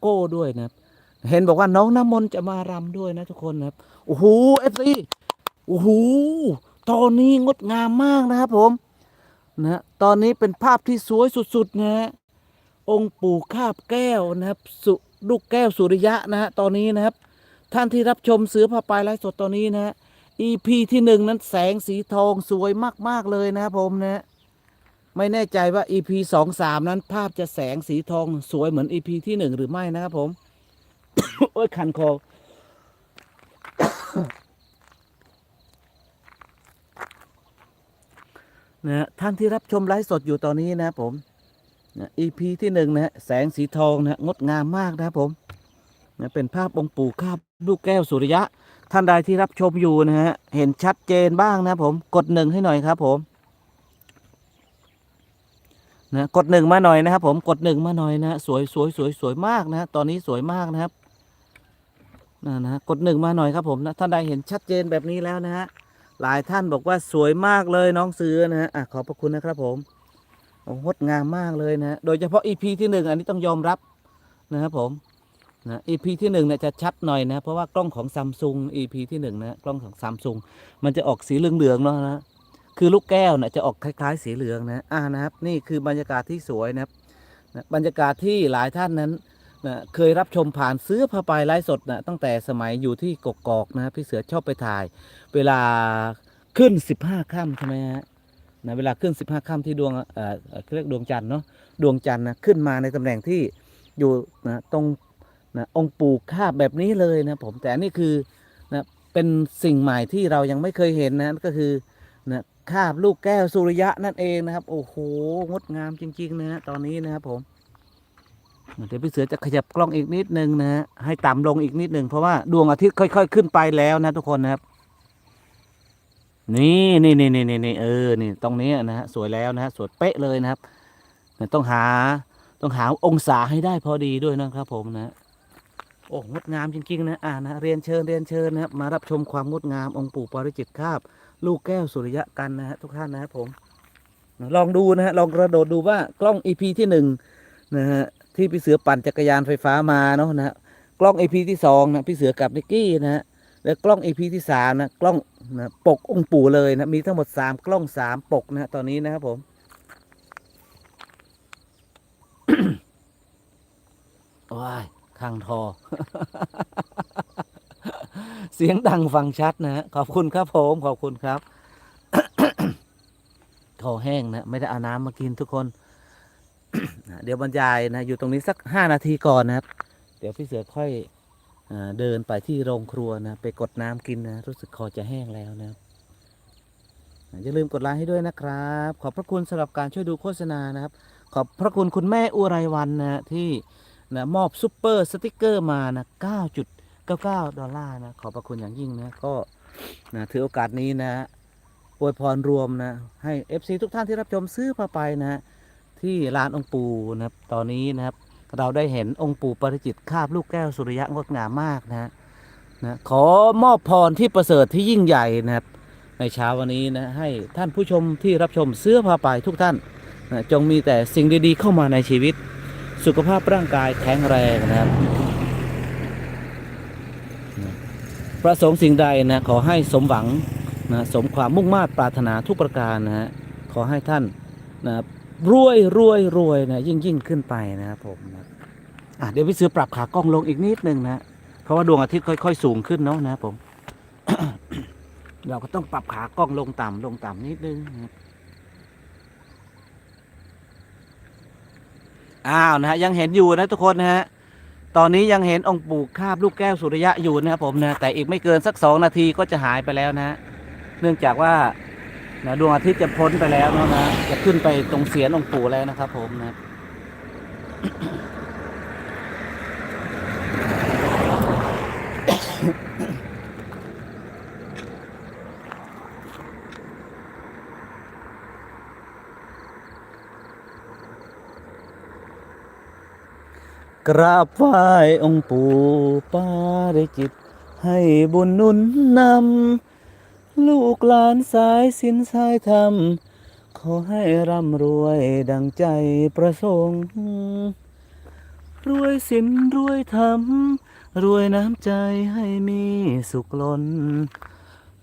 โก้ด้วยนะครับ เห็นบอกว่าน้องน้ำมนต์จะมารำด้วยนะทุกคนนะครับโอ้โหเอฟซีโอ้โหตอนนี้งดงามมากนะครับผมนะตอนนี้เป็นภาพที่สวยสุดๆนะฮะองค์ปู่คาบแก้วนะครับสุลูกแก้วสุริยะนะฮะตอนนี้นะครับ ท่านที่รับชมเสือผ้าปลายไลฟ์สดตอนนี้นะฮะ EP ที่หนึ่งนั้นแสงสีทองสวยมากๆเลยนะครับผมนะ ไม่แน่ใจว่า EP สองสามนั้นภาพจะแสงสีทองสวยเหมือน EP ที่หนึ่งหรือไม่นะครับผม โอ้ยคันคอนะท่านที่รับชมไลฟ์สดอยู่ตอนนี้นะผมนะ EP ที่หนึ่งนะฮะแสงสีทองนะฮะงดงามมากนะครับผมนะเป็นภาพองค์ปู่คาบลูกแก้วสุริยะ ท่านใดที่รับชมอยู่นะฮะเห็นชัดเจนบ้างนะผมกดหนึ่งให้หน่อยครับผม นะกดหนึ่งมาหน่อยนะครับ ผมกดหนึ่งมาหน่อยนะสวยสวยสวยสวยมากนะฮะตอนนี้สวยมากนะครับนะนะกดหนึ่งมาหน่อยครับผมนะท่านใดเห็นชัดเจนแบบนี้แล้วนะฮะหลายท่านบอกว่าสวยมากเลยน้องเสือนะฮะอะขอบพระคุณนะครับผมงดงามมากเลยนะฮะโดยเฉพาะ EP ที่หนึ่งอันนี้ต้องยอมรับนะครับผมนะ EP ที่หนึ่งเนี่ยจะชัดหน่อยนะเพราะว่ากล้องของซัมซุง EP ที่หนึ่งนะกล้องของซัมซุงมันจะออกสีเหลืองๆเนาะนะ คือลูกแก้วนะจะออกคล้าย ๆ สีเหลืองนะอ่านะครับ นี่คือบรรยากาศที่สวยนะครับบรรยากาศที่หลายท่านนั้นนะเคยรับชมผ่านซื้อผ้าปไลฟ์สดนะตั้งแต่สมัยอยู่ที่กกอกนะพี่เสือชอบไปถ่าย เวลาขึ้น 15ค่ำใช่ไหมฮะนะเวลาขึ้น 15ค่ำที่ดวงเอ่อเรียกดวงจันทร์เนาะดวงจันทร์นะขึ้นมาในตำแหน่งที่อยู่นะตรงนะองค์ปู่คาบแบบนี้เลยนะผมแต่นนี่คือนะเป็นสิ่งใหม่ที่เรายังไม่เคยเห็นนะก็คือ นะคาบลูกแก้วสุริยะนั่นเองนะครับ โอ้โหงดงามจริง ๆนะฮะตอนนี้นะครับผมเดี๋ยวพี่เสือจะขยับกล้องอีกนิดนึงนะฮะให้ต่ำลงอีกนิดนึงเพราะว่าดวงอาทิตย์ค่อย ๆ ขึ้นไปแล้วนะทุกคนนะครับ นี่นี่นี่นี่นี่เออนี่ตรงนี้นะฮะสวยแล้วนะฮะสวยเป๊ะเลยนะครับต่ต้องหาต้องหาองศาให้ได้พอดีด้วยนะครับผมนะ โอ้งดงามจริงๆนะอ่านะเรียนเชิญเรียนเชิญนะครับมารับชมความงดงามองค์ปู่ปาริจิตคาบ ลูกแก้วสุริยะกันนะฮะทุกท่านนะครับผมลองดูนะฮะลองกระโดดดูว่ากล้อง EP ที่หนึ่งนะฮะที่พี่เสือปั่นจักรยานไฟฟ้ามาเนาะนะฮะกล้อง EP ที่สองนะพี่เสือกับนิกกี้นะฮะแล้วกล้อง EP ที่สามนะกล้องนะปกองค์ปู่เลยนะมีทั้งหมดสามกล้องสามปกนะฮะตอนนี้นะครับผมโอ้ย ข้างทอ เสียงดังฟังชัดนะฮะขอบคุณครับผมขอบคุณครับคอแห้งนะไม่ได้เอาน้ำมากินทุกคน เดี๋ยวบรรยายนะ อยู่ตรงนี้สักห้านาทีก่อนนะครับ เดี๋ยวพี่เสือค่อยเดินไปที่โรงครัวนะ ไปกดน้ำกินนะ รู้สึกคอจะแห้งแล้วนะครับอย่าลืมกดไลค์ให้ด้วยนะครับ ขอบพระคุณสำหรับการช่วยดูโฆษณานะครับ ขอบพระคุณคุณแม่อุไรวันนะที่ นะมอบซุปเปอร์สติกเกอร์มานะ9.99 ดอลลาร์นะขอบพระคุณอย่างยิ่งนะก็นะถือโอกาสนี้นะอวยพรรวมนะให้ FC ทุกท่านที่รับชมซื้อผ้าไปนะที่ลานองค์ปู่นะครับตอนนี้นะครับเราได้เห็นองค์ปู่ปริจิตคาบลูกแก้วสุริยะงดงามมากนะนะขอมอบพรที่ประเสริฐที่ยิ่งใหญ่นะครับ ในเช้าวันนี้นะให้ท่านผู้ชมที่รับชมเสื้อผ้าไปทุกท่านนะจงมีแต่สิ่งดีๆเข้ามาในชีวิต สุขภาพร่างกายแข็งแรงนะครับ ประสงค์สิ่งใดนะขอให้สมหวังนะสมความมุ่งมา่ปรารถนาทุกประการนะฮะขอให้ท่านนะรวยรวยรวยนะยิ่งยิ่งขึ้นไปนะครับผมนะอะเดี๋ยวพี่ซื้อปรับขากล้องลงอีกนิดนึงนะเพราะว่าดวงอาทิตย์ค่อย ๆ สูงขึ้นเนาะนะครับผม เราก็ต้องปรับขากล้องลงต่ำลงต่ำนิดนึงนะครับ อ้าวนะฮะยังเห็นอยู่นะทุกคนนะฮะตอนนี้ยังเห็นองค์ปู่คาบลูกแก้วสุริยะอยู่นะครับผมนะแต่อีกไม่เกินสักสองนาทีก็จะหายไปแล้วนะเนื่องจากว่านะดวงอาทิตย์จะพ้นไปแล้วนะนะจะขึ้นไปตรงเสียนองค์ปู่แล้วนะครับ ผมนะ กราบไหว้องค์ปู่ปาริจิตให้บุญนุนนำ ลูกหลานสายสินสายธรรม ขอให้ร่ำรวยดังใจประสงค์ รวยสินรวยธรรม รวยน้ำใจให้มีสุขล้น